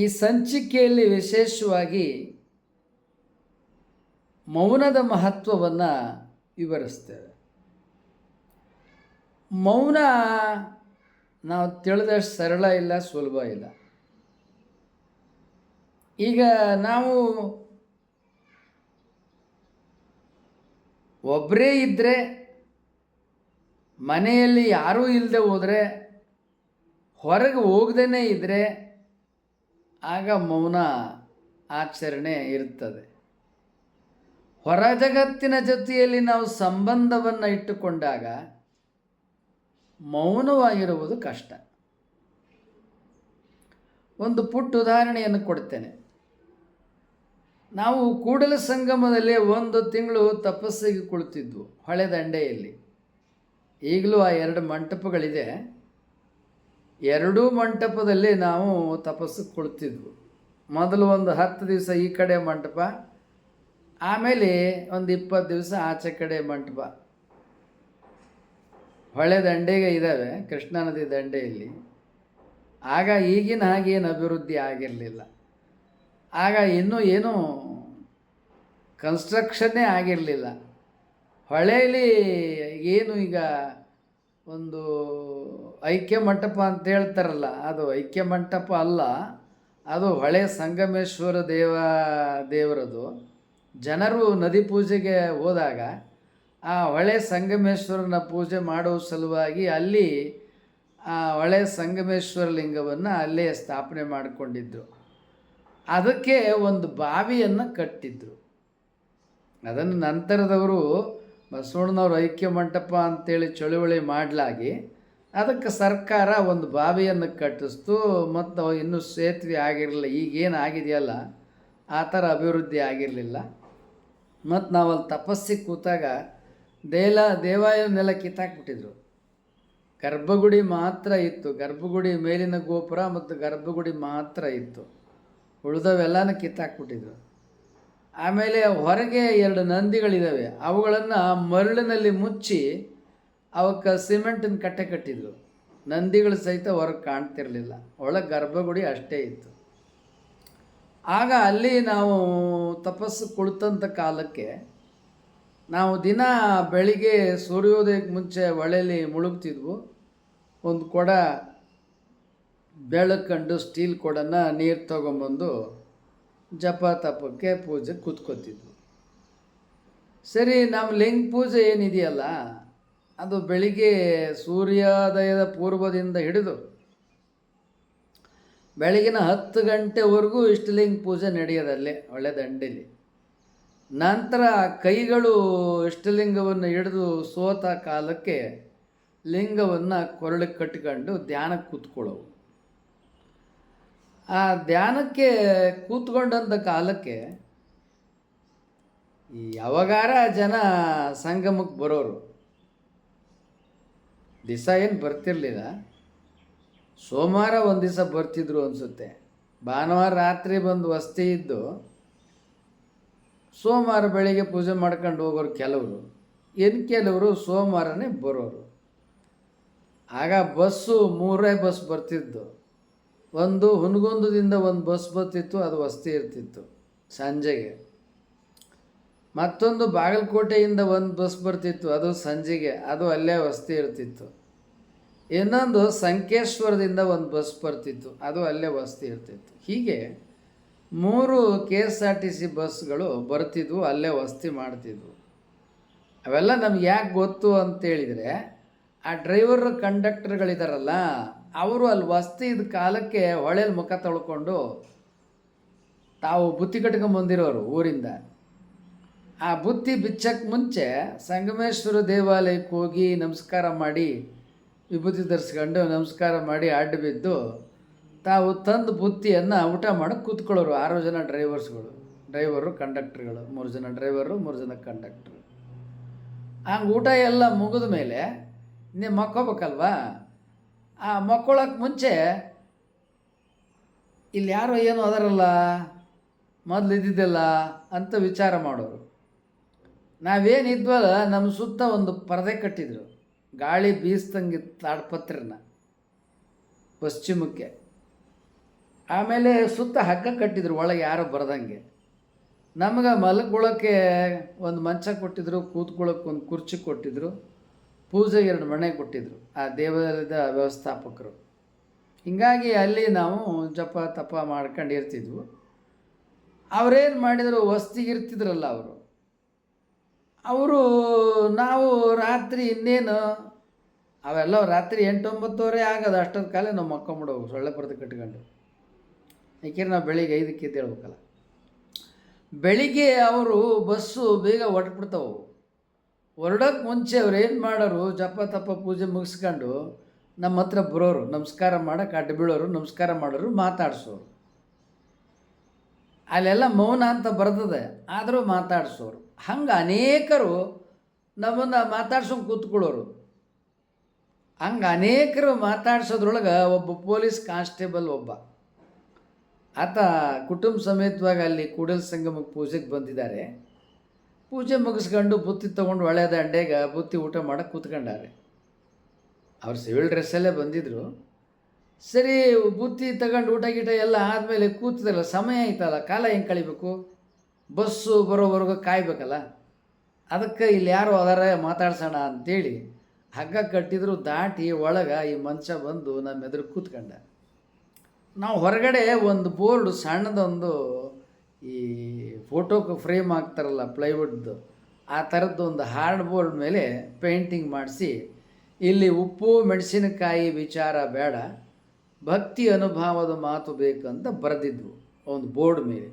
ಈ ಸಂಚಿಕೆಯಲ್ಲಿ ವಿಶೇಷವಾಗಿ ಮೌನದ ಮಹತ್ವವನ್ನು ವಿವರಿಸ್ತೇವೆ. ಮೌನ ನಾವು ತಿಳಿದಷ್ಟು ಸರಳ ಇಲ್ಲ, ಸುಲಭ ಇಲ್ಲ. ಈಗ ನಾವು ಒಬ್ಬರೇ ಇದ್ದರೆ ಮನೆಯಲ್ಲಿ ಯಾರೂ ಇಲ್ಲದೆ ಹೋದರೆ, ಹೊರಗೆ ಹೋಗ್ದೇ ಇದ್ದರೆ ಆಗ ಮೌನ ಆಚರಣೆ ಇರುತ್ತದೆ. ಹೊರ ಜಗತ್ತಿನ ಜೊತೆಯಲ್ಲಿ ನಾವು ಸಂಬಂಧವನ್ನು ಇಟ್ಟುಕೊಂಡಾಗ ಮೌನವಾಗಿರುವುದು ಕಷ್ಟ. ಒಂದು ಪುಟ್ಟ ಉದಾಹರಣೆಯನ್ನು ಕೊಡ್ತೇನೆ. ನಾವು ಕೂಡಲ ಸಂಗಮದಲ್ಲಿ ಒಂದು ತಿಂಗಳು ತಪಸ್ಸಿಗೆ ಕುಳಿತಿದ್ವು, ಹೊಳೆ ದಂಡೆಯಲ್ಲಿ. ಈಗಲೂ ಆ ಎರಡು ಮಂಟಪಗಳಿದೆ. ಎರಡೂ ಮಂಟಪದಲ್ಲಿ ನಾವು ತಪಸ್ಸು ಕುಳಿತಿದ್ವು ಮೊದಲು ಒಂದು ಹತ್ತು ದಿವಸ ಈ ಕಡೆ ಮಂಟಪ, ಆಮೇಲೆ ಒಂದು ಇಪ್ಪತ್ತು ದಿವಸ ಆಚೆ ಕಡೆ ಮಂಟಪ. ಹೊಳೆ ದಂಡೆಗೆ ಇದ್ದಾವೆ, ಕೃಷ್ಣಾ ನದಿ ದಂಡೆಯಲ್ಲಿ. ಆಗ ಈಗಿನ ಹಾಗೇನು ಅಭಿವೃದ್ಧಿ ಆಗಿರಲಿಲ್ಲ. ಆಗ ಇನ್ನೂ ಏನೂ ಕನ್ಸ್ಟ್ರಕ್ಷನ್ನೇ ಆಗಿರಲಿಲ್ಲ. ಹೊಳೆಯಲ್ಲಿ ಏನು ಈಗ ಒಂದು ಐಕ್ಯ ಮಂಟಪ ಅಂತ ಹೇಳ್ತಾರಲ್ಲ, ಅದು ಐಕ್ಯ ಮಂಟಪ ಅಲ್ಲ, ಅದು ಹೊಳೆ ಸಂಗಮೇಶ್ವರ ದೇವ, ದೇವರದು. ಜನರು ನದಿ ಪೂಜೆಗೆ ಹೋದಾಗ ಆ ಹೊಳೆ ಸಂಗಮೇಶ್ವರನ ಪೂಜೆ ಮಾಡುವ ಸಲುವಾಗಿ ಅಲ್ಲಿ ಆ ಹೊಳೆ ಸಂಗಮೇಶ್ವರ ಲಿಂಗವನ್ನು ಅಲ್ಲೇ ಸ್ಥಾಪನೆ ಮಾಡಿಕೊಂಡಿದ್ದರು ಅದಕ್ಕೆ ಒಂದು ಬಾವಿಯನ್ನು ಕಟ್ಟಿದ್ರು. ಅದನ್ನು ನಂತರದವರು ಬಸವಣ್ಣನವ್ರ ಐಕ್ಯ ಮಂಟಪ ಅಂತೇಳಿ ಚಳುವಳಿ ಮಾಡಲಾಗಿ ಅದಕ್ಕೆ ಸರ್ಕಾರ ಒಂದು ಬಾವಿಯನ್ನು ಕಟ್ಟಿಸ್ತು ಮತ್ತು ಇನ್ನೂ ಸೇತುವೆ ಆಗಿರಲಿಲ್ಲ. ಈಗೇನು ಆಗಿದೆಯಲ್ಲ, ಆ ಥರ ಅಭಿವೃದ್ಧಿ ಆಗಿರಲಿಲ್ಲ. ಮತ್ತು ನಾವು ಅಲ್ಲಿ ತಪಸ್ಸಿಗೆ ಕೂತಾಗ ದೇಲ ದೇವಾಲಯನೆಲ್ಲ ಕಿತ್ತಾಕ್ಬಿಟ್ಟಿದ್ರು. ಗರ್ಭಗುಡಿ ಮಾತ್ರ ಇತ್ತು. ಗರ್ಭಗುಡಿ ಮೇಲಿನ ಗೋಪುರ ಮತ್ತು ಗರ್ಭಗುಡಿ ಮಾತ್ರ ಇತ್ತು. ಉಳಿದವೆಲ್ಲನೂ ಕಿತ್ತಾಕ್ಬಿಟ್ಟಿದ್ರು. ಆಮೇಲೆ ಹೊರಗೆ ಎರಡು ನಂದಿಗಳಿದ್ದಾವೆ ಅವುಗಳನ್ನು ಮರಳಿನಲ್ಲಿ ಮುಚ್ಚಿ ಅವಕ್ಕೆ ಸಿಮೆಂಟಿನ ಕಟ್ಟೆ ಕಟ್ಟಿದ್ರು. ನಂದಿಗಳು ಸಹಿತ ಹೊರಗೆ ಕಾಣ್ತಿರಲಿಲ್ಲ. ಒಳಗೆ ಗರ್ಭಗುಡಿ ಅಷ್ಟೇ ಇತ್ತು. ಆಗ ಅಲ್ಲಿ ನಾವು ತಪಸ್ಸು ಕುಳಿತಂಥ ಕಾಲಕ್ಕೆ ನಾವು ದಿನ ಬೆಳಿಗ್ಗೆ ಸೂರ್ಯೋದಯಕ್ಕೆ ಮುಂಚೆ ಹೊಳೆಯಲ್ಲಿ ಮುಳುಗ್ತಿದ್ವು. ಒಂದು ಕೊಡ ಬೆಳಕಂಡು ಸ್ಟೀಲ್ ಕೊಡನ್ನ ನೀರು ತೊಗೊಂಬಂದು ಜಪ ತಪಕ್ಕೆ ಪೂಜೆ ಕೂತ್ಕೋತಿದ್ವು. ಸರಿ ನಮ್ಮ ಲಿಂಗ ಪೂಜೆ ಏನಿದೆಯಲ್ಲ ಅದು ಬೆಳಿಗ್ಗೆ ಸೂರ್ಯೋದಯದ ಪೂರ್ವದಿಂದ ಹಿಡಿದು ಬೆಳಗಿನ ಹತ್ತು ಗಂಟೆವರೆಗೂ ಇಷ್ಟಲಿಂಗ ಪೂಜೆ ನಡೆಯೋದಲ್ಲೇ ಒಳ್ಳೆ ದಂಡಿಲಿ. ನಂತರ ಕೈಗಳು ಇಷ್ಟಲಿಂಗವನ್ನು ಹಿಡಿದು ಸೋತ ಕಾಲಕ್ಕೆ ಲಿಂಗವನ್ನು ಕೊರಳಿಗೆ ಕಟ್ಕೊಂಡು ಧ್ಯಾನಕ್ಕೆ ಕೂತ್ಕೊಳ್ಳೋವು. ಆ ಧ್ಯಾನಕ್ಕೆ ಕೂತ್ಕೊಂಡಂಥ ಕಾಲಕ್ಕೆ ಯಾವಾಗಾರ ಜನ ಸಂಗಮಕ್ಕೆ ಬರೋರು ದಿವಸ ಏನು ಬರ್ತಿರ್ಲಿಲ್ಲ. ಸೋಮವಾರ ಒಂದು ದಿವಸ ಬರ್ತಿದ್ರು ಅನಿಸುತ್ತೆ. ಭಾನುವಾರ ರಾತ್ರಿ ಬಂದು ವಸ್ತಿ ಇದ್ದು ಸೋಮವಾರ ಬೆಳಿಗ್ಗೆ ಪೂಜೆ ಮಾಡ್ಕೊಂಡು ಹೋಗೋರು ಕೆಲವರು. ಇನ್ನು ಕೆಲವರು ಸೋಮವಾರನೇ ಬರೋರು. ಆಗ ಬಸ್ಸು ಮೂರೇ ಬಸ್ ಬರ್ತಿದ್ದು ಒಂದು ಹುನಗೊಂದದಿಂದ ಒಂದು ಬಸ್ ಬರ್ತಿತ್ತು, ಅದು ವಸ್ತಿ ಇರ್ತಿತ್ತು. ಸಂಜೆಗೆ. ಮತ್ತೊಂದು ಬಾಗಲಕೋಟೆಯಿಂದ ಒಂದು ಬಸ್ ಬರ್ತಿತ್ತು. ಅದು ಸಂಜೆಗೆ, ಅದು ಅಲ್ಲೇ ವಸ್ತಿ ಇರ್ತಿತ್ತು. ಇನ್ನೊಂದು ಸಂಕೇಶ್ವರದಿಂದ ಒಂದು ಬಸ್ ಬರ್ತಿತ್ತು. ಅದು ಅಲ್ಲೇ ವಸ್ತಿ ಇರ್ತಿತ್ತು. ಹೀಗೆ ಮೂರು K S R T C ಬಸ್ಗಳು ಬರ್ತಿದ್ವು, ಅಲ್ಲೇ ವಸ್ತಿ ಮಾಡ್ತಿದ್ವು. ಅವೆಲ್ಲ ನಮ್ಗೆ ಯಾಕೆ ಗೊತ್ತು ಅಂತೇಳಿದರೆ, ಆ ಡ್ರೈವರ್ ಕಂಡಕ್ಟರ್ಗಳಿದಾರಲ್ಲ, ಅವರು ಅಲ್ಲಿ ವಸತಿ ಇದ್ದ ಕಾಲಕ್ಕೆ ಹೊಳೆಯಲ್ಲಿ ಮುಖ ತೊಳ್ಕೊಂಡು ತಾವು ಬುತ್ತಿ ಕಟ್ಕೊಂಬಂದಿರೋರು ಊರಿಂದ. ಆ ಬುತ್ತಿ ಬಿಚ್ಚಕ್ಕೆ ಮುಂಚೆ ಸಂಗಮೇಶ್ವರ ದೇವಾಲಯಕ್ಕೆ ಹೋಗಿ ನಮಸ್ಕಾರ ಮಾಡಿ ವಿಭೂತಿ ಧರಿಸ್ಕೊಂಡು ನಮಸ್ಕಾರ ಮಾಡಿ ಅಡ್ಡ ಬಿದ್ದು ತಾವು ತಂದು ಬುತ್ತಿಯನ್ನು ಊಟ ಮಾಡೋಕೆ ಕೂತ್ಕೊಳ್ಳೋರು ಆರು ಜನ ಡ್ರೈವರ್ಸ್ಗಳು. ಡ್ರೈವರು, ಕಂಡಕ್ಟ್ರ್ಗಳು. ಮೂರು ಜನ ಡ್ರೈವರು, ಮೂರು ಜನ ಕಂಡಕ್ಟ್ರು. ಹಂಗೆ ಊಟ ಎಲ್ಲ ಮುಗಿದ ಮೇಲೆ ನೀವು ಮಕ್ಕೋಬೇಕಲ್ವಾ? ಆ ಮಕ್ಕೊಳಕ್ಕೆ ಮುಂಚೆ ಇಲ್ಲಿ ಯಾರೋ ಏನೋ ಅದರಲ್ಲ, ಮೊದಲು ಇದ್ದಿದ್ದಲ್ಲ ಅಂತ ವಿಚಾರ ಮಾಡೋರು. ನಾವೇನಿದ್ವಲ್ಲ ನಮ್ಮ ಸುತ್ತ ಒಂದು ಪರದೆ ಕಟ್ಟಿದ್ರು. ಗಾಳಿ ಬೀಸ್ದಂಗೆ ತಾಡ್ಪತ್ರನ ಪಶ್ಚಿಮಕ್ಕೆ. ಆಮೇಲೆ ಸುತ್ತ ಹಗ್ಗ ಕಟ್ಟಿದ್ರು, ಒಳಗೆ ಯಾರು ಬರದಂಗೆ. ನಮ್ಗೆ ಮಲಗೊಳಕ್ಕೆ ಒಂದು ಮಂಚ ಕೊಟ್ಟಿದ್ರು, ಕೂತ್ಕೊಳ್ಳೋಕೆ ಒಂದು ಕುರ್ಚಿ ಕೊಟ್ಟಿದ್ರು, ಪೂಜೆಗೆ ಎರಡು ಮನೆ ಕೊಟ್ಟಿದ್ರು, ಆ ದೇವಾಲಯದ ವ್ಯವಸ್ಥಾಪಕರು. ಹೀಗಾಗಿ ಅಲ್ಲಿ ನಾವು ಜಪ ತಪ ಮಾಡ್ಕೊಂಡು ಇರ್ತಿದ್ವು ಅವರೇನು ಮಾಡಿದರು, ವಸ್ತಿಗೆ ಇರ್ತಿದ್ರಲ್ಲ ಅವರು. ಅವರು ನಾವು ರಾತ್ರಿ ಇನ್ನೇನು, ಅವೆಲ್ಲ ರಾತ್ರಿ ಎಂಟೊಂಬತ್ತುವರೆ ಆಗೋದು ಅಷ್ಟೊಂದು ಕಾಲೇ ನಾವು ಮಕ್ಕೊಂಬಿಡೋವು ಸೊಳ್ಳೆ ಪರ್ದೆ ಕಟ್ಕೊಂಡು. ಯಾಕೆಂದ್ರೆ ನಾವು ಬೆಳಿಗ್ಗೆ ಐದಕ್ಕೆ ಎದ್ದೇಳ್ಬೇಕಲ್ಲ ಬೆಳಿಗ್ಗೆ ಅವರು ಬಸ್ಸು ಬೇಗ ಹೊರಟ್ಬಿಡ್ತಾವೆ. ಹೊರಡೋಕ್ಕೆ ಮುಂಚೆ ಅವ್ರು ಏನು ಮಾಡೋರು, ಜಪ ತಪ್ಪ ಪೂಜೆ ಮುಗಿಸ್ಕೊಂಡು ನಮ್ಮ ಹತ್ರ ಬರೋರು, ನಮಸ್ಕಾರ ಮಾಡೋಕೆ ಅಡ್ಡ ಬೀಳೋರು, ನಮಸ್ಕಾರ ಮಾಡೋರು, ಮಾತಾಡಿಸೋರು. ಅಲ್ಲೆಲ್ಲ ಮೌನ ಅಂತ ಬರ್ತದೆ, ಆದರೂ ಮಾತಾಡ್ಸೋರು. ಹಂಗೆ ಅನೇಕರು ನಮ್ಮನ್ನು ಮಾತಾಡ್ಸೋಂಗೆ ಕೂತ್ಕೊಳ್ಳೋರು. ಹಂಗೆ ಅನೇಕರು ಮಾತಾಡ್ಸೋದ್ರೊಳಗೆ ಒಬ್ಬ ಪೊಲೀಸ್ ಕಾನ್ಸ್ಟೇಬಲ್ ಒಬ್ಬ. ಆತ ಕುಟುಂಬ ಸಮೇತವಾಗಿ ಅಲ್ಲಿ ಕೂಡಲ ಸಂಗಮಕ್ಕೆ ಪೂಜೆಗೆ ಬಂದಿದ್ದಾರೆ. ಪೂಜೆ ಮುಗಿಸ್ಕೊಂಡು ಬುತ್ತಿ ತೊಗೊಂಡು ಒಳ್ಳೆಯ ದಂಡೆಗೆ ಬುತ್ತಿ ಊಟ ಮಾಡಕ್ಕೆ ಕೂತ್ಕೊಂಡಾರೆ. ಅವ್ರು ಸಿವಿಲ್ ಡ್ರೆಸ್ಸಲ್ಲೇ ಬಂದಿದ್ದರು ಸರಿ ಬುತ್ತಿ ತಗೊಂಡು ಊಟ ಗೀಟ ಎಲ್ಲ ಆದಮೇಲೆ ಕೂತಿದ್ರಲ್ಲ, ಸಮಯ ಆಯ್ತಲ್ಲ, ಕಾಲ ಹೆಂಗೆ ಕಳಿಬೇಕು? ಬಸ್ಸು ಬರೋವರೆಗೂ ಕಾಯ್ಬೇಕಲ್ಲ? ಅದಕ್ಕೆ ಇಲ್ಲಿ ಯಾರು ಅದಾರ, ಮಾತಾಡ್ಸೋಣ ಅಂತೇಳಿ ಹಗ್ಗ ಕಟ್ಟಿದ್ರು ದಾಟಿ ಒಳಗೆ ಈ ಮನುಷ್ಯ ಬಂದು ನಮ್ಮ ಎದುರು ಕೂತ್ಕೊಂಡ. ನಾವು ಹೊರಗಡೆ ಒಂದು ಬೋರ್ಡು ಸಣ್ಣದೊಂದು ಈ ಫೋಟೋಕ್ಕೆ ಫ್ರೇಮ್ ಹಾಕ್ತಾರಲ್ಲ ಪ್ಲೈವುಡ್ದು, ಆ ಥರದ್ದು ಒಂದು ಹಾರ್ಡ್ ಬೋರ್ಡ್ ಮೇಲೆ ಪೇಂಟಿಂಗ್ ಮಾಡಿಸಿ, ಇಲ್ಲಿ ಉಪ್ಪು, ಮೆಣಸಿನಕಾಯಿ ವಿಚಾರ ಬೇಡ, ಭಕ್ತಿ ಅನುಭವದ ಮಾತು ಬೇಕಂತ ಬರೆದಿದ್ವು ಒಂದು ಬೋರ್ಡ್ ಮೇಲೆ.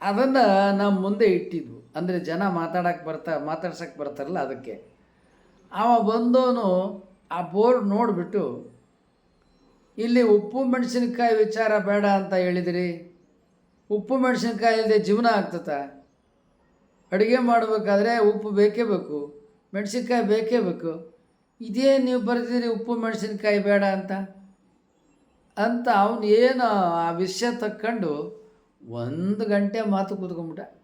ಅದನ್ನು ನಮ್ಮ ಮುಂದೆ ಇಟ್ಟಿದ್ವು. ಅಂದರೆ ಜನ ಮಾತಾಡಕ್ಕೆ ಬರ್ತಾ ಮಾತಾಡ್ಸಕ್ಕೆ ಬರ್ತಾರಲ್ಲ ಅದಕ್ಕೆ. ಅವ ಬಂದವನು ಆ ಬೋರ್ಡ್ ನೋಡಿಬಿಟ್ಟು, ಇಲ್ಲಿ ಉಪ್ಪು ಮೆಣಸಿನಕಾಯಿ ವಿಚಾರ ಬೇಡ ಅಂತ ಹೇಳಿದಿರಿ. ಉಪ್ಪು ಮೆಣಸಿನ್ಕಾಯಿ ಇಲ್ಲದೆ ಜೀವನ ಆಗ್ತದ. ಅಡುಗೆ ಮಾಡಬೇಕಾದ್ರೆ ಉಪ್ಪು ಬೇಕೇ ಬೇಕು. ಮೆಣಸಿನ್ಕಾಯಿ ಬೇಕೇ ಬೇಕು. ಇದೇ ನೀವು ಬರೆದಿರಿ ಉಪ್ಪು ಮೆಣಸಿನ್ಕಾಯಿ ಬೇಡ ಅಂತ? ಅಂತ ಅವನು ಏನು ಆ ವಿಷಯ ತಕ್ಕೊಂಡು ಒಂದು ಗಂಟೆ ಮಾತು ಕೂತ್ಕೊಂಡ್ಬಿಟ್ಟ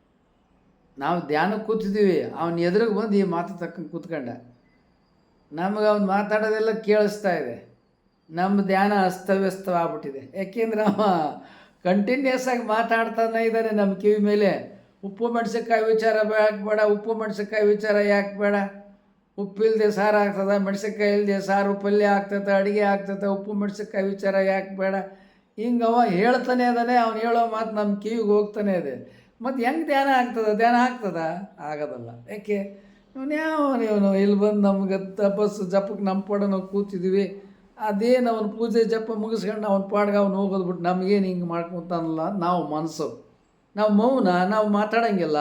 ನಾವು ಧ್ಯಾನಕ್ಕೆ ಕೂತಿದ್ದೀವಿ, ಅವನ ಎದುರಿಗೆ ಬಂದು ಈ ಮಾತು ತಕ್ಕ ಕೂತ್ಕೊಂಡ. ನಮಗೆ ಅವ್ನು ಮಾತಾಡೋದೆಲ್ಲ ಕೇಳಿಸ್ತಾ ಇದೆ. ನಮ್ಮ ಧ್ಯಾನ ಅಸ್ತವ್ಯಸ್ತವಾಗ್ಬಿಟ್ಟಿದೆ. ಯಾಕೆಂದ್ರೆ ಅವ ಕಂಟಿನ್ಯೂಸ್ ಆಗಿ ಮಾತಾಡ್ತಾನೆ ಇದ್ದಾನೆ ನಮ್ಮ ಕಿವಿ ಮೇಲೆ. ಉಪ್ಪು, ಮೆಣಸಿನ್ಕಾಯಿ ವಿಚಾರ ಯಾಕೆ ಬೇಡ ಉಪ್ಪು, ಮೆಣಸಿನ್ಕಾಯಿ ವಿಚಾರ ಯಾಕೆ ಬೇಡ? ಉಪ್ಪಿಲ್ಲದೆ ಸಾರು ಆಗ್ತದೆ, ಮೆಣಸಿನ್ಕಾಯಿ ಇಲ್ಲದೆ ಸಾರು ಪಲ್ಯ ಆಗ್ತದೆ, ಅಡುಗೆ ಆಗ್ತದೆ, ಉಪ್ಪು, ಮೆಣಸಿನ್ಕಾಯಿ ವಿಚಾರ ಯಾಕೆ ಬೇಡ? ಹಿಂಗೆ ಅವ ಹೇಳ್ತಾನೆ ಅದಾನೆ, ಅವ್ನು ಹೇಳೋ ಮಾತು ನಮ್ಮ ಕಿವಿಗೆ ಹೋಗ್ತಾನೆ ಇದೆ. ಮತ್ತು ಹೆಂಗೆ ಧ್ಯಾನ ಆಗ್ತದೆ? ಧ್ಯಾನ ಆಗ್ತದ? ಆಗೋದಲ್ಲ. ಯಾಕೆ? ಯಾವ ಇವನು ಇಲ್ಲಿ ಬಂದು ನಮ್ಗೆ ತಪಸ್ಸು ಜಪಕ್ಕೆ ನಮ್ಮ ಪಾಡ ನಾವು ಕೂತಿದ್ವಿ. ಅದೇನು ಅವನು ಪೂಜೆ, ಜಪ ಮುಗಿಸ್ಕೊಂಡು ಅವ್ನ ಪಾಡ್ಗೆ ಅವ್ನು ಹೋಗೋದು ಬಿಟ್ಟು ನಮಗೇನು ಹಿಂಗೆ ಮಾಡ್ಕೊತಾನಲ್ಲ ನಾವು ಮನಸ್ಸು ನಾವು ಮೌನ, ನಾವು ಮಾತಾಡೋಂಗಿಲ್ಲ.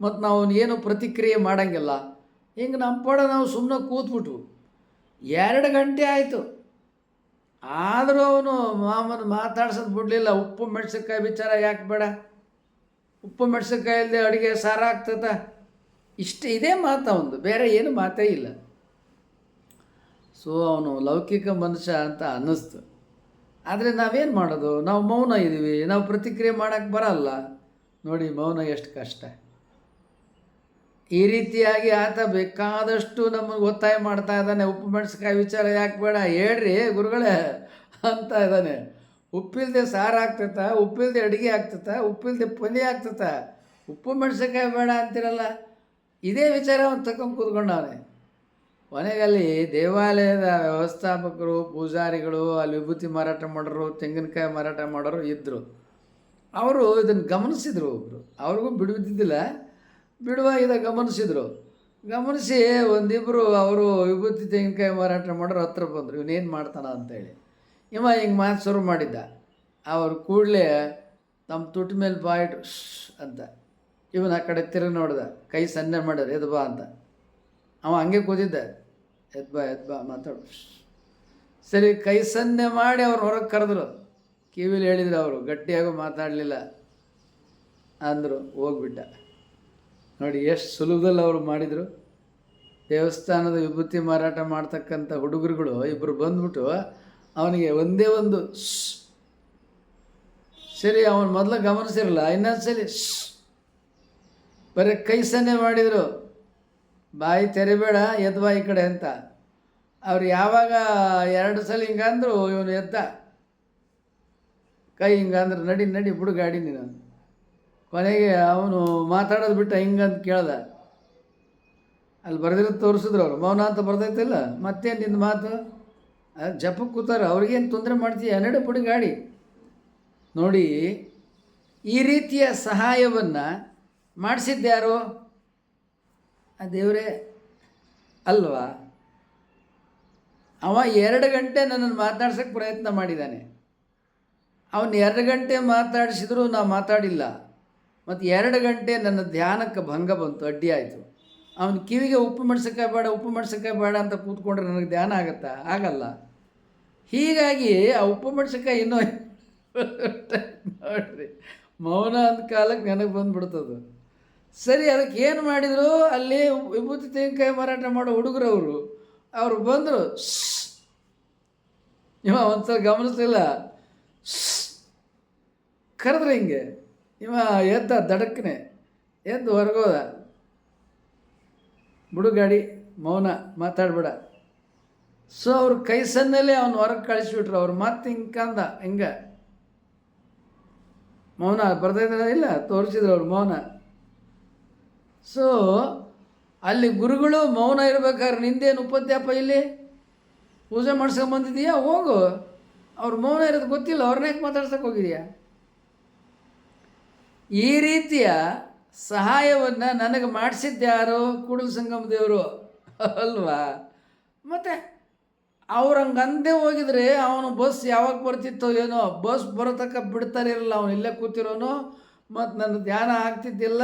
ಮತ್ತು ನಾವು ಏನು ಪ್ರತಿಕ್ರಿಯೆ ಮಾಡೋಂಗಿಲ್ಲ. ಹಿಂಗೆ ನಮ್ಮ ಪಾಡ ನಾವು ಸುಮ್ಮನೆ ಕೂತ್ಬಿಟ್ವು. ಎರಡು ಗಂಟೆ ಆಯಿತು. ಆದರೂ ಅವನು ಮಾಮನ ಮಾತಾಡ್ಸೋದು ಬಿಡಲಿಲ್ಲ. ಉಪ್ಪು ಮೆಣಸಿನ್ಕಾಯಿ ವಿಚಾರ ಯಾಕೆ ಬೇಡ? ಉಪ್ಪು ಮೆಣಸಿನ್ಕಾಯಿ ಇಲ್ಲದೆ ಅಡುಗೆ ಸಾರ ಆಗ್ತದ? ಇಷ್ಟು ಇದೇ ಮಾತು ಅವನು ಬೇರೆ ಏನು ಮಾತೇ ಇಲ್ಲ. ಸೊ, ಅವನು ಲೌಕಿಕ ಮನುಷ್ಯ ಅಂತ ಅನ್ನಿಸ್ತು. ಆದರೆ ನಾವೇನು ಮಾಡೋದು? ನಾವು ಮೌನ ಇದ್ದೀವಿ, ನಾವು ಪ್ರತಿಕ್ರಿಯೆ ಮಾಡೋಕ್ಕೆ ಬರಲ್ಲ. ನೋಡಿ, ಮೌನ ಎಷ್ಟು ಕಷ್ಟ. ಈ ರೀತಿಯಾಗಿ ಆತ ಬೇಕಾದಷ್ಟು ನಮಗೆ ಒತ್ತಾಯ ಮಾಡ್ತಾ ಇದ್ದಾನೆ. ಉಪ್ಪು ಮೆಣಸಿನ್ಕಾಯಿ ವಿಚಾರ ಯಾಕೆ ಬೇಡ? ಹೇಳ್ರಿ ಗುರುಗಳೇ ಅಂತ ಇದ್ದಾನೆ. ಉಪ್ಪಿಲ್ದೆ ಸಾರು ಆಗ್ತೈತ? ಉಪ್ಪಿಲ್ದೆ ಅಡುಗೆ ಆಗ್ತೈತ? ಉಪ್ಪಿಲ್ದೆ ಪಲ್ಯ ಆಗ್ತೈತ? ಉಪ್ಪು ಮೆಣಸಿನ್ಕಾಯಿ ಬೇಡ ಅಂತಿರಲ್ಲ? ಇದೇ ವಿಚಾರ ಅವನು ತಗೊಂಡು ಕೂತ್ಕೊಂಡವನೆ. ಕೊನೆಗಲ್ಲಿ ದೇವಾಲಯದ ವ್ಯವಸ್ಥಾಪಕರು, ಪೂಜಾರಿಗಳು, ಅಲ್ಲಿ ವಿಭೂತಿ ಮಾರಾಟ ಮಾಡೋರು, ತೆಂಗಿನಕಾಯಿ ಮಾರಾಟ ಮಾಡೋರು ಇದ್ದರು ಅವರು ಇದನ್ನು ಗಮನಿಸಿದರು ಒಬ್ಬರು ಅವ್ರಿಗೂ ಬಿಡುವುದಿದ್ದಿಲ್ಲ ಬಿಡುವಾಗಿದ ಗಮನಿಸಿದರು. ಗಮನಿಸಿ ಒಂದಿಬ್ಬರು ಅವರು ವಿಭೂತಿ ತೆಂಗಿನಕಾಯಿ ಮಾರಾಟ ಮಾಡೋರು ಹತ್ರ ಬಂದರು. ಇವನೇನು ಮಾಡ್ತಾನ ಅಂತೇಳಿ. ಇವ ಹಿಂಗೆ ಮಾತು ಶುರು ಮಾಡಿದ್ದ. ಅವರು ಕೂಡಲೇ ತಮ್ಮ ತುಟ್ಟ ಮೇಲೆ ಬಾಯಿಟ್ಟು ಅಂತ. ಇವನ ಆ ಕಡೆ ತಿರುಗಿ ನೋಡ್ದ. ಕೈ ಸನ್ನೆ ಮಾಡ್ಯಾರ, ಎದ್ ಬಾ ಅಂತ. ಅವ ಹಂಗೆ ಕೂತಿದ್ದ. ಎದ್ ಬಾ ಎದ್ ಬಾ ಮಾತಾಡು ಸರಿ, ಕೈ ಸನ್ನೆ ಮಾಡಿ ಅವ್ರು ಹೊರಗೆ ಕರೆದ್ರು. ಕಿವಿಲಿ ಹೇಳಿದ್ರು ಅವರು, ಗಟ್ಟಿಯಾಗೂ ಮಾತಾಡಲಿಲ್ಲ ಅಂದರು, ಹೋಗ್ಬಿಟ್ಟ. ನೋಡಿ, ಎಷ್ಟು ಸುಲಭದಲ್ಲಿ ಅವರು ಮಾಡಿದರು. ದೇವಸ್ಥಾನದ ವಿಭೂತಿ ಮಾರಾಟ ಮಾಡ್ತಕ್ಕಂಥ ಹುಡುಗರುಗಳು ಇಬ್ಬರು ಬಂದ್ಬಿಟ್ಟು ಅವನಿಗೆ ಒಂದೇ ಒಂದು. ಸರಿ, ಅವನು ಮೊದಲು ಗಮನಿಸಿರಲ್ಲ, ಇನ್ನೊಂದ್ಸಲಿ ಶ್. ಬರೀ ಕೈ ಸನ್ನೆ ಮಾಡಿದರು. ಬಾಯಿ ತೆರಿಬೇಡ ಎದ್ವಾ ಈ ಕಡೆ ಅಂತ. ಅವ್ರು ಯಾವಾಗ ಎರಡು ಸಲ ಹಿಂಗಂದ್ರು, ಇವನು ಎದ್ದ. ಕೈ ಹಿಂಗಂದ್ರೆ, ನಡಿ ನಡಿ, ಬಿಡು ಗಾಡಿ ನೀನು ಕೊನೆಗೆ ಅವನು ಮಾತಾಡೋದು ಬಿಟ್ಟು ಹಿಂಗಂತ ಕೇಳ್ದ. ಅಲ್ಲಿ ಬರೆದಿರೋದು ತೋರಿಸಿದ್ರು ಅವ್ರು. ಮೌನ ಅಂತ ಬರ್ದೈತಿಲ್ಲ, ಮತ್ತೇನು ನಿನ್ನ ಮಾತು? ಜಪಕ್ಕೆ ಕೂತಾರ. ಅವ್ರಿಗೇನು ತೊಂದರೆ ಮಾಡ್ತೀಯ? ಹನ್ನೆರಡು ಪುಡಿ ಗಾಡಿ. ನೋಡಿ, ಈ ರೀತಿಯ ಸಹಾಯವನ್ನು ಮಾಡಿಸಿದ್ದ್ಯಾರು ಆ ದೇವರೇ ಅಲ್ವಾ? ಅವ ಎರಡು ಗಂಟೆ ನನ್ನನ್ನು ಮಾತಾಡ್ಸೋಕ್ಕೆ ಪ್ರಯತ್ನ ಮಾಡಿದ್ದಾನೆ ಅವನು ಎರಡು ಗಂಟೆ ಮಾತಾಡಿಸಿದ್ರು ನಾ ಮಾತಾಡಿಲ್ಲ. ಮತ್ತು ಎರಡು ಗಂಟೆ ನನ್ನ ಧ್ಯಾನಕ್ಕೆ ಭಂಗ ಬಂತು, ಅಡ್ಡಿ ಆಯಿತು. ಅವನು ಕಿವಿಗೆ ಉಪ್ಪು ಮೆಣಸಕಾಯಿ ಬೇಡ, ಉಪ್ಪು ಮೆಣಸಕಾಯಿ ಬೇಡ ಅಂತ ಕೂತ್ಕೊಂಡ್ರೆ ನನಗೆ ಧ್ಯಾನ ಆಗತ್ತಾ? ಆಗಲ್ಲ. ಹೀಗಾಗಿ ಆ ಉಪ್ಪು ಮೆಣಸಕಾಯಿ ಇನ್ನೂ ನೋಡ್ರಿ, ಮೌನ ಅಂದ ಕಾಲಕ್ಕೆ ನನಗೆ ಬಂದುಬಿಡ್ತದೆ. ಸರಿ, ಅದಕ್ಕೆ ಏನು ಮಾಡಿದರು? ಅಲ್ಲಿ ವಿಭೂತಿ ತೆಂಗಿನಕಾಯಿ ಮಾರಾಟ ಮಾಡೋ ಹುಡುಗರವರು ಅವರು. ಬಂದರು ಇವ ಒಂದ್ಸಲ ಗಮನಿಸಲಿಲ್ಲ ಕರೆದ್ರೆ ಹಿಂಗೆ. ಇವ ಎದ್ದ ದಡಕ್ಕನೆ ಎದ್ದು ಹೊರಗೋದ. ಬುಡುಗಾಡಿ, ಮೌನ, ಮಾತಾಡ್ಬೇಡ. ಸೊ ಅವ್ರ ಕೈ ಸನ್ನಲ್ಲಿ ಅವ್ನು ಹೊರಗೆ ಕಳಿಸ್ಬಿಟ್ರು. ಅವ್ರು ಮತ್ತೆ ಹಿಂಕಂದ ಹಿಂಗೆ. ಮೌನ ಬರ್ದೈದ ಇಲ್ಲ, ತೋರಿಸಿದ್ರು ಅವ್ರು ಮೌನ. ಸೊ ಅಲ್ಲಿ ಗುರುಗಳು ಮೌನ ಇರ್ಬೇಕಾದ್ರೆ ನಿಂದೇನು ಉಪದ್ಯಾಪ ಇಲ್ಲಿ? ಪೂಜೆ ಮಾಡ್ಸ್ಕೊಂಬಂದಿದೀಯಾ ಹೋಗು. ಅವ್ರು ಮೌನ ಇರೋದು ಗೊತ್ತಿಲ್ಲ. ಅವ್ರನ್ನ ಯಾಕೆ ಮಾತಾಡ್ಸಕ್ಕೆ ಹೋಗಿದೆಯಾ ಈ ರೀತಿಯ ಸಹಾಯವನ್ನು ನನಗೆ ಮಾಡಿಸಿದ್ದ್ಯಾರು ಕೂಡಲ ಸಂಗಮ ದೇವರು? ಅಲ್ವಾ? ಮತ್ತು ಅವ್ರು ಹಂಗೆ ಅಂದೇ ಹೋಗಿದ್ರೆ ಅವನು ಬಸ್ ಯಾವಾಗ ಬರ್ತಿತ್ತೋ ಏನೋ, ಬಸ್ ಬರೋತಕ್ಕ ಬಿಡ್ತಾರೆ ಇರಲ್ಲ, ಅವನು ಇಲ್ಲೇ ಕೂತಿರೋನು. ಮತ್ತು ನನ್ನ ಧ್ಯಾನ ಆಗ್ತಿದ್ದಿಲ್ಲ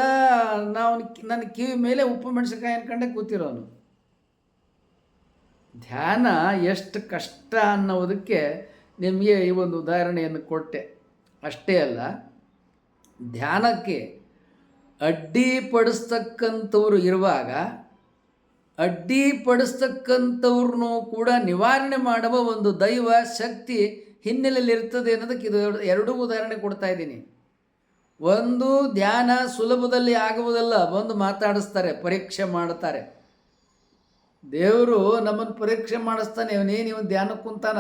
ನಾವು ನನ್ನ ಕಿವಿ ಮೇಲೆ ಉಪ್ಪು ಮೆಣಸಿನ್ಕಾಯಿ ಅನ್ಕೊಂಡೆ ಕೂತಿರೋನು. ಧ್ಯಾನ ಎಷ್ಟು ಕಷ್ಟ ಅನ್ನೋದಕ್ಕೆ ನಿಮಗೆ ಈ ಒಂದು ಉದಾಹರಣೆಯನ್ನು ಕೊಟ್ಟೆ. ಅಷ್ಟೇ ಅಲ್ಲ ಧ್ಯಾನಕ್ಕೆ ಅಡ್ಡಿಪಡಿಸ್ತಕ್ಕಂಥವ್ರು ಇರುವಾಗ ಅಡ್ಡಿಪಡಿಸ್ತಕ್ಕಂಥವ್ರನ್ನೂ ಕೂಡ ನಿವಾರಣೆ ಮಾಡುವ ಒಂದು ದೈವ ಶಕ್ತಿ ಹಿನ್ನೆಲೆಯಲ್ಲಿ ಇರ್ತದೆ ಅನ್ನೋದಕ್ಕೆ ಇದು ಎರಡೂ ಉದಾಹರಣೆ ಕೊಡ್ತಾ ಇದ್ದೀನಿ. ಒಂದು ಧ್ಯಾನ ಸುಲಭದಲ್ಲಿ ಆಗುವುದಲ್ಲ, ಬಂದು ಮಾತಾಡಿಸ್ತಾರೆ, ಪರೀಕ್ಷೆ ಮಾಡ್ತಾರೆ. ದೇವರು ನಮ್ಮನ್ನು ಪರೀಕ್ಷೆ ಮಾಡಿಸ್ತಾನೆ ಇವನೇನು ಇವನು ಧ್ಯಾನಕ್ಕೆ ಕುಂತಾನ?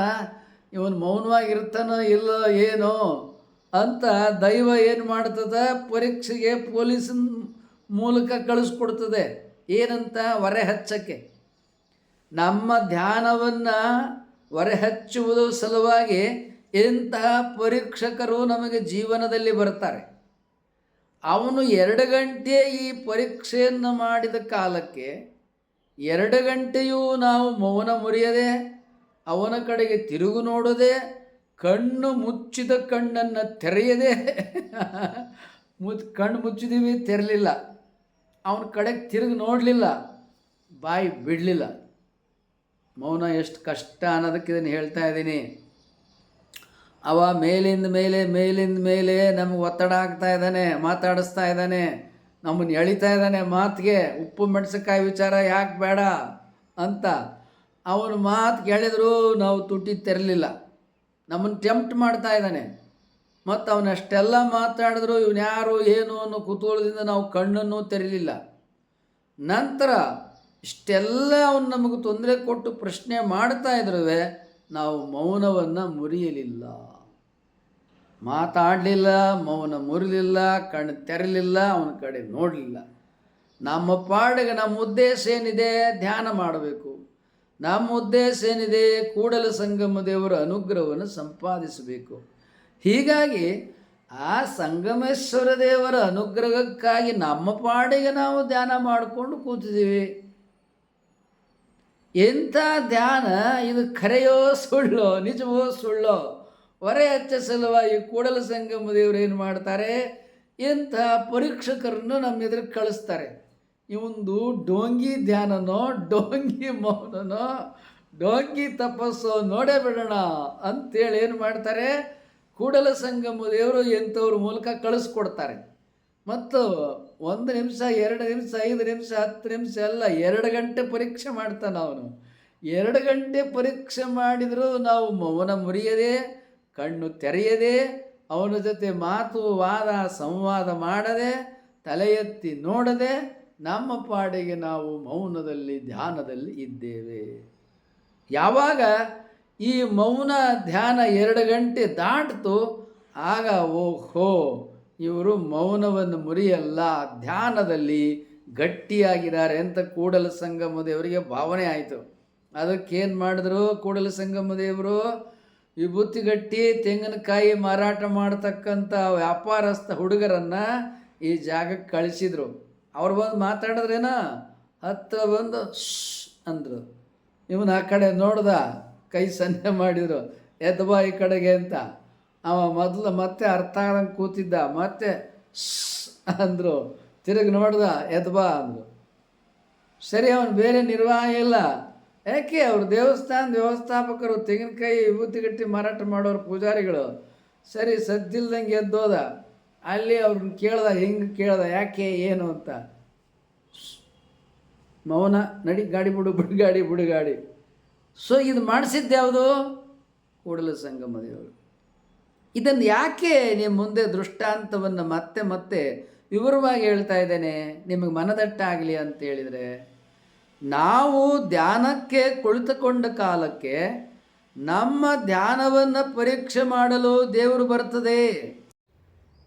ಇವನು ಮೌನವಾಗಿರ್ತಾನೋ ಇಲ್ಲೋ ಏನೋ? ಅಂತ ದೈವ ಏನು ಮಾಡ್ತದೆ? ಪರೀಕ್ಷೆಗೆ ಪೊಲೀಸಿನ ಮೂಲಕ ಕಳಿಸ್ಕೊಡ್ತದೆ. ಏನಂತ? ಹೊರೆ ಹಚ್ಚಕ್ಕೆ ನಮ್ಮ ಧ್ಯಾನವನ್ನು ಹೊರೆ ಹಚ್ಚುವುದರ ಸಲುವಾಗಿ ಇಂತಹ ಪರೀಕ್ಷಕರು ನಮಗೆ ಜೀವನದಲ್ಲಿ ಬರ್ತಾರೆ. ಅವನು ಎರಡು ಗಂಟೆ ಈ ಪರೀಕ್ಷೆಯನ್ನು ಮಾಡಿದ ಕಾಲಕ್ಕೆ ಎರಡು ಗಂಟೆಯೂ ನಾವು ಮೌನ ಮುರಿಯದೆ, ಅವನ ಕಡೆಗೆ ತಿರುಗು ನೋಡದೆ ಕಣ್ಣು ಮುಚ್ಚಿದ ಕಣ್ಣನ್ನು ತೆರೆಯದೆ ಮುಚ್ ಕಣ್ಣು ಮುಚ್ಚಿದೀವಿ, ತೆರಲಿಲ್ಲ. ಅವನ ಕಡೆಗೆ ತಿರುಗಿ ನೋಡಲಿಲ್ಲ, ಬಾಯಿ ಬಿಡಲಿಲ್ಲ. ಮೌನ ಎಷ್ಟು ಕಷ್ಟ ಅನ್ನೋದಕ್ಕೆ ಇದನ್ನು ಹೇಳ್ತಾ ಇದ್ದೀನಿ. ಅವ ಮೇಲಿಂದ ಮೇಲೆ ಮೇಲಿಂದ ಮೇಲೆ ನಮಗೆ ಒತ್ತಡ ಆಗ್ತಾ ಇದ್ದಾನೆ ಮಾತಾಡಿಸ್ತಾ ಇದ್ದಾನೆ ನಮ್ಮನ್ನು ಎಳಿತಾ ಇದ್ದಾನೆ ಮಾತಿಗೆ, ಉಪ್ಪು ಮೆಣಸಿನಕಾಯಿ ವಿಚಾರ ಯಾಕೆ ಬೇಡ ಅಂತ. ಅವನ ಮಾತು ಕೇಳಿದ್ರು ನಾವು ತುಟಿ ತೆರಲಿಲ್ಲ. ನಮ್ಮನ್ನು ಟೆಂಪ್ಟ್ ಮಾಡ್ತಾ ಇದ್ದಾನೆ. ಮತ್ತು ಅವನಷ್ಟೆಲ್ಲ ಮಾತಾಡಿದ್ರು ಇವನು ಯಾರು ಏನು ಅನ್ನೋ ಕುತೂಹಲದಿಂದ ನಾವು ಕಣ್ಣನ್ನು ತೆರಲಿಲ್ಲ. ನಂತರ ಇಷ್ಟೆಲ್ಲ ಅವನು ನಮಗೆ ತೊಂದರೆ ಕೊಟ್ಟು ಪ್ರಶ್ನೆ ಮಾಡ್ತಾ ಇದ್ರೂ ನಾವು ಮೌನವನ್ನು ಮುರಿಯಲಿಲ್ಲ. ಮಾತಾಡಲಿಲ್ಲ, ಮೌನ ಮುರಿಲಿಲ್ಲ ಕಣ್ಣು ತೆರಲಿಲ್ಲ, ಅವನ ಕಡೆ ನೋಡಲಿಲ್ಲ. ನಮ್ಮ ಪಾಡಿಗೆ ನಮ್ಮ ಉದ್ದೇಶ ಏನಿದೆ, ಧ್ಯಾನ ಮಾಡಬೇಕು. ನಮ್ಮ ಉದ್ದೇಶ ಏನಿದೆ? ಕೂಡಲ ಸಂಗಮ ದೇವರ ಅನುಗ್ರಹವನ್ನು ಸಂಪಾದಿಸಬೇಕು. ಹೀಗಾಗಿ ಆ ಸಂಗಮೇಶ್ವರ ದೇವರ ಅನುಗ್ರಹಕ್ಕಾಗಿ ನಮ್ಮ ಪಾಡಿಗೆ ನಾವು ಧ್ಯಾನ ಮಾಡಿಕೊಂಡು ಕೂತಿದ್ದೀವಿ. ಎಂಥ ಧ್ಯಾನ? ಇದು ಕರೆಯೋ ಸುಳ್ಳೋ, ನಿಜವೋ ಸುಳ್ಳೋ? ಹೊರೆ ಹಚ್ಚ ಸಲುವಾಗಿ ಕೂಡಲ ಸಂಗಮ ದೇವರು ಏನು ಮಾಡ್ತಾರೆ? ಎಂಥ ಪರೀಕ್ಷಕರನ್ನು ನಮ್ಮ ಎದುರು ಕಳಿಸ್ತಾರೆ. ಇವಂದು ಡೋಂಗಿ ಧ್ಯಾನನೋ, ಡೋಂಗಿ ಮೌನನೋ, ಡೋಂಗಿ ತಪಸ್ಸು ನೋಡೇ ಬಿಡೋಣ ಅಂತೇಳಿ ಏನು ಮಾಡ್ತಾರೆ? ಕೂಡಲ ಸಂಗಮ ದೇವರು ಎಂಥವ್ರ ಮೂಲಕ ಕಳಿಸ್ಕೊಡ್ತಾರೆ. ಮತ್ತು ಒಂದು ನಿಮಿಷ, ಎರಡು ನಿಮಿಷ, ಐದು ನಿಮಿಷ, ಹತ್ತು ನಿಮಿಷ ಅಲ್ಲ ಎರಡು ಗಂಟೆ ಪರೀಕ್ಷೆ ಮಾಡ್ತಾನೆ ಅವನು. ಎರಡು ಗಂಟೆ ಪರೀಕ್ಷೆ ಮಾಡಿದರೂ ನಾವು ಮೌನ ಮುರಿಯದೆ, ಕಣ್ಣು ತೆರೆಯದೆ, ಅವನ ಜೊತೆ ಮಾತು, ವಾದ, ಸಂವಾದ ಮಾಡದೆ, ತಲೆ ಎತ್ತಿ ನೋಡದೆ ನಮ್ಮ ಪಾಡಿಗೆ ನಾವು ಮೌನದಲ್ಲಿ ಧ್ಯಾನದಲ್ಲಿ ಇದ್ದೇವೆ. ಯಾವಾಗ ಈ ಮೌನ ಧ್ಯಾನ ಎರಡು ಗಂಟೆ ದಾಟ್ತು, ಆಗ ಓಹೋ, ಇವರು ಮೌನವನ್ನು ಮುರಿಯಲ್ಲ, ಧ್ಯಾನದಲ್ಲಿ ಗಟ್ಟಿಯಾಗಿದ್ದಾರೆ ಅಂತ ಕೂಡಲ ಸಂಗಮ ದೇವರಿಗೆ ಭಾವನೆ ಆಯಿತು. ಅದಕ್ಕೇನು ಮಾಡಿದ್ರು ಕೂಡಲ ಸಂಗಮ ದೇವರು? ವಿಭೂತಿ ಗಟ್ಟಿ ತೆಂಗಿನಕಾಯಿ ಮಾರಾಟ ಮಾಡತಕ್ಕಂಥ ವ್ಯಾಪಾರಸ್ಥ ಹುಡುಗರನ್ನು ಈ ಜಾಗಕ್ಕೆ ಕಳಿಸಿದ್ರು. ಅವ್ರು ಬಂದು ಮಾತಾಡಿದ್ರೇನ? ಹತ್ರ ಬಂದು ಶ್ ಅಂದರು. ಇವನು ಆ ಕಡೆ ನೋಡ್ದ? ಕೈ ಸನ್ನೆ ಮಾಡಿದರು. ಎದ್ದು ಬಾ ಈ ಕಡೆಗೆ ಅಂತ. ಅವ ಮೊದಲು ಮತ್ತೆ ಅರ್ಥ ಆಗಂಗೆ ಕೂತಿದ್ದ. ಮತ್ತೆ ಶ್ ಅಂದರು. ತಿರುಗಿ ನೋಡ್ದ? ಎದ್ದು ಬಾ ಅಂದರು. ಸರಿ, ಅವನು ಬೇರೆ ನಿರ್ವಾಹ ಇಲ್ಲ. ಯಾಕೆ? ಅವರು ದೇವಸ್ಥಾನ ವ್ಯವಸ್ಥಾಪಕರು ತೆಂಗಿನಕಾಯಿ ವಿಭೂತಿಗಟ್ಟಿ ಮಾರಾಟ ಮಾಡೋರು ಪೂಜಾರಿಗಳು. ಸರಿ, ಸದ್ದಿಲ್ದಂಗೆ ಎದ್ದೋದ. ಅಲ್ಲಿ ಅವ್ರನ್ನ ಕೇಳ್ದ, ಹೆಂಗೆ ಕೇಳ್ದ, ಯಾಕೆ, ಏನು ಅಂತ. ಮೌನ, ನಡಿ, ಗಾಡಿ ಬಿಡು ಬಿಡು, ಗಾಡಿ ಬಿಡು, ಗಾಡಿ. ಸೊ ಇದು ಮಾಡಿಸಿದ್ದು ಯಾವುದು? ಕೂಡಲ ಸಂಗಮ ಇದನ್ನು ಯಾಕೆ ನಿಮ್ಮ ಮುಂದೆ ದೃಷ್ಟಾಂತವನ್ನು ಮತ್ತೆ ಮತ್ತೆ ವಿವರವಾಗಿ ಹೇಳ್ತಾ ಇದ್ದೇನೆ? ನಿಮಗೆ ಮನದಟ್ಟಾಗಲಿ ಅಂತ ಹೇಳಿದರೆ, ನಾವು ಧ್ಯಾನಕ್ಕೆ ಕುಳಿತುಕೊಂಡ ಕಾಲಕ್ಕೆ ನಮ್ಮ ಧ್ಯಾನವನ್ನು ಪರೀಕ್ಷೆ ಮಾಡಲು ದೇವರು ಬರ್ತದೆ.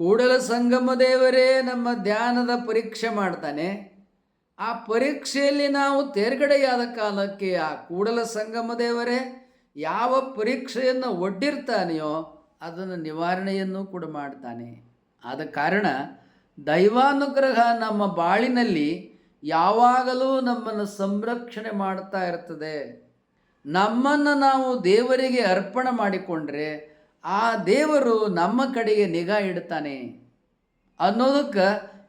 ಕೂಡಲ ಸಂಗಮ ದೇವರೇ ನಮ್ಮ ಧ್ಯಾನದ ಪರೀಕ್ಷೆ ಮಾಡ್ತಾನೆ. ಆ ಪರೀಕ್ಷೆಯಲ್ಲಿ ನಾವು ತೇರ್ಗಡೆಯಾದ ಕಾಲಕ್ಕೆ ಆ ಕೂಡಲ ಸಂಗಮ ದೇವರೇ ಯಾವ ಪರೀಕ್ಷೆಯನ್ನು ಒಡ್ಡಿರ್ತಾನೆಯೋ ಅದನ್ನು ನಿವಾರಣೆಯನ್ನು ಕೂಡ ಮಾಡ್ತಾನೆ. ಆದ ಕಾರಣ ದೈವಾನುಗ್ರಹ ನಮ್ಮ ಬಾಳಿನಲ್ಲಿ ಯಾವಾಗಲೂ ನಮ್ಮನ್ನು ಸಂರಕ್ಷಣೆ ಮಾಡ್ತಾ ಇರ್ತದೆ. ನಮ್ಮನ್ನು ನಾವು ದೇವರಿಗೆ ಅರ್ಪಣೆ ಮಾಡಿಕೊಂಡ್ರೆ ಆ ದೇವರು ನಮ್ಮ ಕಡೆಗೆ ನಿಗಾ ಇಡ್ತಾನೆ ಅನ್ನೋದಕ್ಕೆ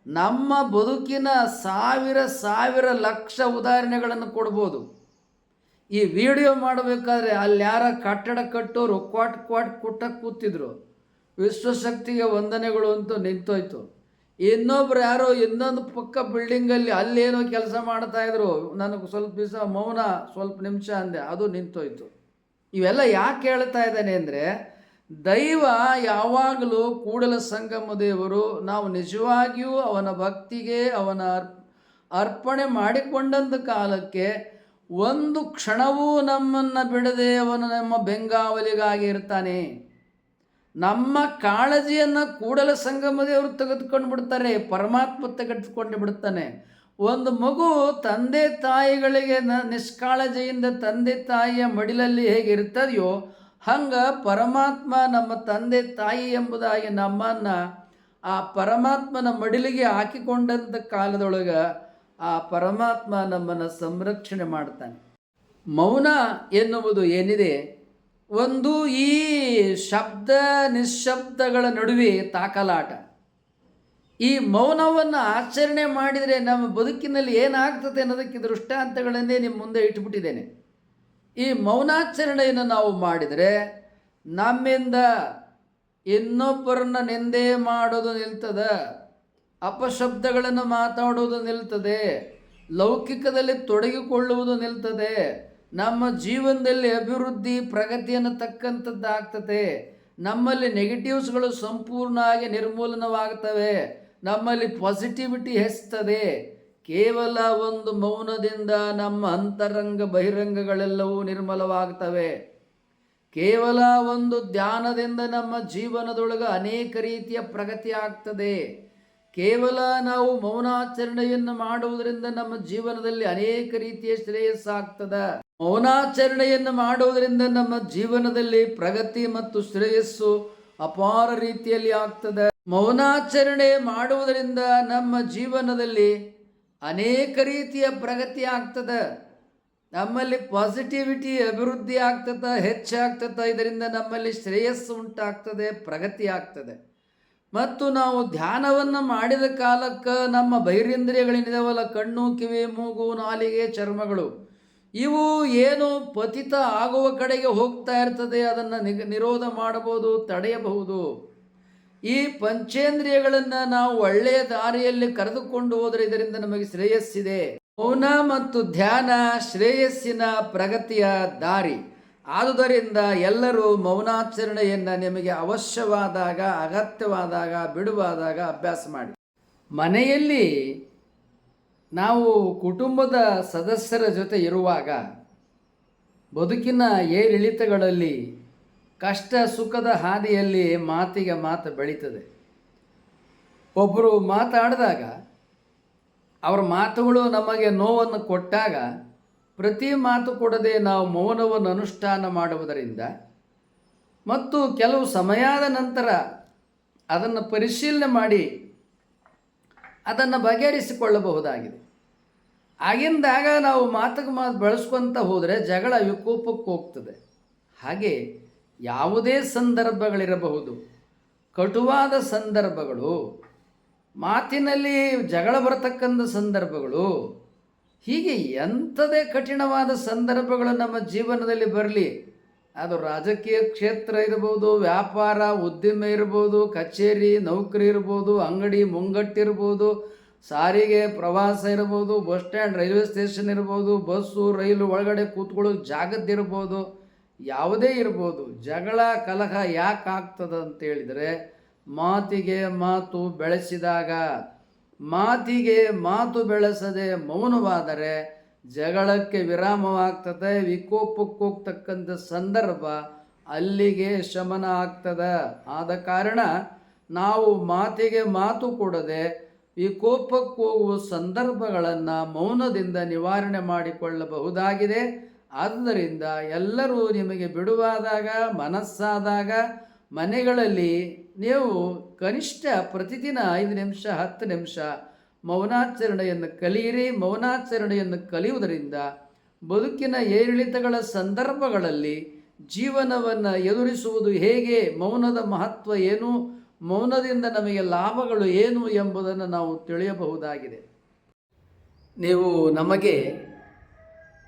ನಮ್ಮ ಬದುಕಿನ ಸಾವಿರ ಸಾವಿರ ಲಕ್ಷ ಉದಾಹರಣೆಗಳನ್ನು ಕೊಡ್ಬೋದು. ಈ ವಿಡಿಯೋ ಮಾಡಬೇಕಾದ್ರೆ ಅಲ್ಲಿ ಯಾರ ಕಟ್ಟಡ ಕಟ್ಟೋರು ಕ್ವಾಟ್ ಕ್ವಾಟ್ ಕುಟ್ಟ ಕೂತಿದ್ರು. ವಿಶ್ವಶಕ್ತಿಗೆ ವಂದನೆಗಳು ಅಂತೂ ನಿಂತೋಯ್ತು. ಇನ್ನೊಬ್ರು ಯಾರೋ ಇನ್ನೊಂದು ಪಕ್ಕ ಬಿಲ್ಡಿಂಗಲ್ಲಿ ಅಲ್ಲೇನೋ ಕೆಲಸ ಮಾಡ್ತಾಯಿದ್ರು ನನಗೆ ಸ್ವಲ್ಪ ದಿವಸ ಮೌನ, ಸ್ವಲ್ಪ ನಿಮಿಷ ಅಂದೆ, ಅದು ನಿಂತೋಯ್ತು. ಇವೆಲ್ಲ ಯಾಕೆ ಹೇಳ್ತಾ ಇದ್ದಾನೆ ಅಂದರೆ ದೈವ ಯಾವಾಗಲೂ ಕೂಡಲ ಸಂಗಮ ದೇವರು, ನಾವು ನಿಜವಾಗಿಯೂ ಅವನ ಭಕ್ತಿಗೆ, ಅವನ ಅರ್ಪ್ ಅರ್ಪಣೆ ಮಾಡಿಕೊಂಡಂಥ ಕಾಲಕ್ಕೆ ಒಂದು ಕ್ಷಣವೂ ನಮ್ಮನ್ನು ಬಿಡದೆ ಅವನು ನಮ್ಮ ಬೆಂಗಾವಲಿಗಾಗಿ ಇರ್ತಾನೆ. ನಮ್ಮ ಕಾಳಜಿಯನ್ನು ಕೂಡಲ ಸಂಗಮ ದೇವರು ತೆಗೆದುಕೊಂಡು ಬಿಡ್ತಾರೆ ಪರಮಾತ್ಮ ತೆಗೆದುಕೊಂಡು ಬಿಡ್ತಾನೆ. ಒಂದು ಮಗು ತಂದೆ ತಾಯಿಗಳಿಗೆ ನಿಷ್ಕಾಳಜಿಯಿಂದ ತಂದೆ ತಾಯಿಯ ಮಡಿಲಲ್ಲಿ ಹೇಗೆ ಇರ್ತದೆಯೋ ಹಂಗೆ ಪರಮಾತ್ಮ ನಮ್ಮ ತಂದೆ ತಾಯಿ ಎಂಬುದಾಗಿ ನಮ್ಮನ್ನು ಆ ಪರಮಾತ್ಮನ ಮಡಿಲಿಗೆ ಹಾಕಿಕೊಂಡಂಥ ಕಾಲದೊಳಗೆ ಆ ಪರಮಾತ್ಮ ನಮ್ಮನ್ನು ಸಂರಕ್ಷಣೆ ಮಾಡ್ತಾನೆ. ಮೌನ ಎನ್ನುವುದು ಏನಿದೆ? ಒಂದು ಈ ಶಬ್ದ ನಿಶ್ಶಬ್ದಗಳ ನಡುವೆ ತಾಕಲಾಟ. ಈ ಮೌನವನ್ನು ಆಚರಣೆ ಮಾಡಿದರೆ ನಮ್ಮ ಬದುಕಿನಲ್ಲಿ ಏನಾಗ್ತದೆ ಅನ್ನೋದಕ್ಕೆ ದೃಷ್ಟಾಂತಗಳನ್ನೇ ನಿಮ್ಮ ಮುಂದೆ ಇಟ್ಬಿಟ್ಟಿದ್ದೇನೆ. ಈ ಮೌನಾಚರಣೆಯನ್ನು ನಾವು ಮಾಡಿದರೆ ನಮ್ಮಿಂದ ಇನ್ನೊಬ್ಬರನ್ನ ನಿಂದೆ ಮಾಡೋದು ನಿಲ್ತದ, ಅಪಶಬ್ದಗಳನ್ನು ಮಾತಾಡೋದು ನಿಲ್ತದೆ, ಲೌಕಿಕದಲ್ಲಿ ತೊಡಗಿಕೊಳ್ಳುವುದು ನಿಲ್ತದೆ, ನಮ್ಮ ಜೀವನದಲ್ಲಿ ಅಭಿವೃದ್ಧಿ ಪ್ರಗತಿಯನ್ನು ತಕ್ಕಂಥದ್ದಾಗ್ತದೆ ನಮ್ಮಲ್ಲಿ ನೆಗೆಟಿವ್ಸ್ಗಳು ಸಂಪೂರ್ಣವಾಗಿ ನಿರ್ಮೂಲನವಾಗ್ತವೆ, ನಮ್ಮಲ್ಲಿ ಪಾಸಿಟಿವಿಟಿ ಹೆಚ್ಚುತ್ತದೆ ಕೇವಲ ಒಂದು ಮೌನದಿಂದ ನಮ್ಮ ಅಂತರಂಗ ಬಹಿರಂಗಗಳೆಲ್ಲವೂ ನಿರ್ಮಲವಾಗ್ತವೆ. ಕೇವಲ ಒಂದು ಧ್ಯಾನದಿಂದ ನಮ್ಮ ಜೀವನದೊಳಗೆ ಅನೇಕ ರೀತಿಯ ಪ್ರಗತಿ ಆಗ್ತದೆ. ಕೇವಲ ನಾವು ಮೌನಾಚರಣೆಯನ್ನು ಮಾಡುವುದರಿಂದ ನಮ್ಮ ಜೀವನದಲ್ಲಿ ಅನೇಕ ರೀತಿಯ ಶ್ರೇಯಸ್ಸಾಗ್ತದ. ಮೌನಾಚರಣೆಯನ್ನು ಮಾಡುವುದರಿಂದ ನಮ್ಮ ಜೀವನದಲ್ಲಿ ಪ್ರಗತಿ ಮತ್ತು ಶ್ರೇಯಸ್ಸು ಅಪಾರ ರೀತಿಯಲ್ಲಿ ಆಗ್ತದೆ. ಮೌನಾಚರಣೆ ಮಾಡುವುದರಿಂದ ನಮ್ಮ ಜೀವನದಲ್ಲಿ ಅನೇಕ ರೀತಿಯ ಪ್ರಗತಿ ಆಗ್ತದೆ. ನಮ್ಮಲ್ಲಿ ಪಾಸಿಟಿವಿಟಿ ಅಭಿವೃದ್ಧಿ ಆಗ್ತದೆ ಹೆಚ್ಚಾಗ್ತದೆ ಇದರಿಂದ ನಮ್ಮಲ್ಲಿ ಶ್ರೇಯಸ್ಸು ಉಂಟಾಗ್ತದೆ, ಪ್ರಗತಿ ಆಗ್ತದೆ. ಮತ್ತು ನಾವು ಧ್ಯಾನವನ್ನು ಮಾಡಿದ ಕಾಲಕ್ಕೆ ನಮ್ಮ ಬಹಿರೇಂದ್ರಿಯಗಳೇನಿದಾವಲ್ಲ ಕಣ್ಣು, ಕಿವಿ, ಮೂಗು, ನಾಲಿಗೆ, ಚರ್ಮಗಳು, ಇವು ಏನು ಪತಿತ ಆಗುವ ಕಡೆಗೆ ಹೋಗ್ತಾ ಇರ್ತದೆ. ಅದನ್ನು ನಿರೋಧ ಮಾಡಬಹುದು, ತಡೆಯಬಹುದು. ಈ ಪಂಚೇಂದ್ರಿಯಗಳನ್ನು ನಾವು ಒಳ್ಳೆಯ ದಾರಿಯಲ್ಲಿ ಕರೆದುಕೊಂಡು ಹೋದರೆ ಇದರಿಂದ ನಮಗೆ ಶ್ರೇಯಸ್ಸಿದೆ. ಮೌನ ಮತ್ತು ಧ್ಯಾನ ಶ್ರೇಯಸ್ಸಿನ ಪ್ರಗತಿಯ ದಾರಿ. ಆದುದರಿಂದ ಎಲ್ಲರೂ ಮೌನಾಚರಣೆಯನ್ನು ನಿಮಗೆ ಅವಶ್ಯವಾದಾಗ, ಅಗತ್ಯವಾದಾಗ, ಬಿಡುವಾದಾಗ ಅಭ್ಯಾಸ ಮಾಡಿ. ಮನೆಯಲ್ಲಿ ನಾವು ಕುಟುಂಬದ ಸದಸ್ಯರ ಜೊತೆ ಇರುವಾಗ ಬದುಕಿನ ಏರಿಳಿತಗಳಲ್ಲಿ ಕಷ್ಟ ಸುಖದ ಹಾದಿಯಲ್ಲಿ ಮಾತಿಗೆ ಮಾತು ಬೆಳೀತದೆ. ಒಬ್ಬರು ಮಾತಾಡಿದಾಗ, ಅವರ ಮಾತುಗಳು ನಮಗೆ ನೋವನ್ನು ಕೊಟ್ಟಾಗ, ಪ್ರತಿ ಮಾತು ಕೊಡದೆ ನಾವು ಮೌನವನ್ನು ಅನುಷ್ಠಾನ ಮಾಡುವುದರಿಂದ ಮತ್ತು ಕೆಲವು ಸಮಯದ ನಂತರ ಅದನ್ನು ಪರಿಶೀಲನೆ ಮಾಡಿ ಅದನ್ನು ಬಗೆಹರಿಸಿಕೊಳ್ಳಬಹುದಾಗಿದೆ. ಆಗಿಂದಾಗ ನಾವು ಮಾತಿಗೆ ಮಾತು ಬೆಳೆಸ್ಕೊತ ಹೋದರೆ ಜಗಳ ವಿಕೋಪಕ್ಕೆ ಹೋಗ್ತದೆ. ಹಾಗೆ ಯಾವುದೇ ಸಂದರ್ಭಗಳಿರಬಹುದು. ಕಟುವಾದ ಸಂದರ್ಭಗಳು, ಮಾತಿನಲ್ಲಿ ಜಗಳ ಬರತಕ್ಕಂಥ ಸಂದರ್ಭಗಳು, ಹೀಗೆ ಎಂಥದೇ ಕಠಿಣವಾದ ಸಂದರ್ಭಗಳು ನಮ್ಮ ಜೀವನದಲ್ಲಿ ಬರಲಿ. ಅದು ರಾಜಕೀಯ ಕ್ಷೇತ್ರ ಇರ್ಬೋದು ವ್ಯಾಪಾರ, ಉದ್ದಿಮೆ ಇರ್ಬೋದು ಕಚೇರಿ, ನೌಕರಿ ಇರ್ಬೋದು ಅಂಗಡಿ ಮುಂಗಟ್ಟಿರ್ಬೋದು ಸಾರಿಗೆ, ಪ್ರವಾಸ ಇರ್ಬೋದು ಬಸ್ ಸ್ಟ್ಯಾಂಡ್, ರೈಲ್ವೆ ಸ್ಟೇಷನ್ ಇರ್ಬೋದು ಬಸ್ಸು, ರೈಲು ಒಳಗಡೆ ಕೂತ್ಕೊಳ್ಳೋ ಜಾಗದ್ದಿರ್ಬೋದು ಯಾವುದೇ ಇರ್ಬೋದು, ಜಗಳ, ಕಲಹ ಯಾಕೆ ಆಗ್ತದೆ ಅಂತೇಳಿದರೆ ಮಾತಿಗೆ ಮಾತು ಬೆಳೆಸಿದಾಗ, ಮಾತಿಗೆ ಮಾತು ಬೆಳೆಸದೆ ಮೌನವಾದರೆ ಜಗಳಕ್ಕೆ ವಿರಾಮವಾಗ್ತದೆ ವಿಕೋಪಕ್ಕೆ ಹೋಗ್ತಕ್ಕಂಥ ಸಂದರ್ಭ ಅಲ್ಲಿಗೆ ಶಮನ ಆಗ್ತದೆ. ಆದ ಕಾರಣ ನಾವು ಮಾತಿಗೆ ಮಾತು ಕೊಡದೆ ವಿಕೋಪಕ್ಕೆ ಹೋಗುವ ಸಂದರ್ಭಗಳನ್ನು ಮೌನದಿಂದ ನಿವಾರಣೆ ಮಾಡಿಕೊಳ್ಳಬಹುದಾಗಿದೆ. ಆದ್ದರಿಂದ ಎಲ್ಲರೂ ನಿಮಗೆ ಬಿಡುವಾದಾಗ, ಮನಸ್ಸಾದಾಗ, ಮನೆಗಳಲ್ಲಿ ನೀವು ಕನಿಷ್ಠ ಪ್ರತಿದಿನ ಐದು ನಿಮಿಷ, ಹತ್ತು ನಿಮಿಷ ಮೌನಾಚರಣೆಯನ್ನು ಕಲಿಯಿರಿ. ಮೌನಾಚರಣೆಯನ್ನು ಕಲಿಯುವುದರಿಂದ ಬದುಕಿನ ಏರಿಳಿತಗಳ ಸಂದರ್ಭಗಳಲ್ಲಿ ಜೀವನವನ್ನು ಎದುರಿಸುವುದು ಹೇಗೆ, ಮೌನದ ಮಹತ್ವ ಏನು, ಮೌನದಿಂದ ನಮಗೆ ಲಾಭಗಳು ಏನು ಎಂಬುದನ್ನು ನಾವು ತಿಳಿಯಬಹುದಾಗಿದೆ. ನೀವು ನಮಗೆ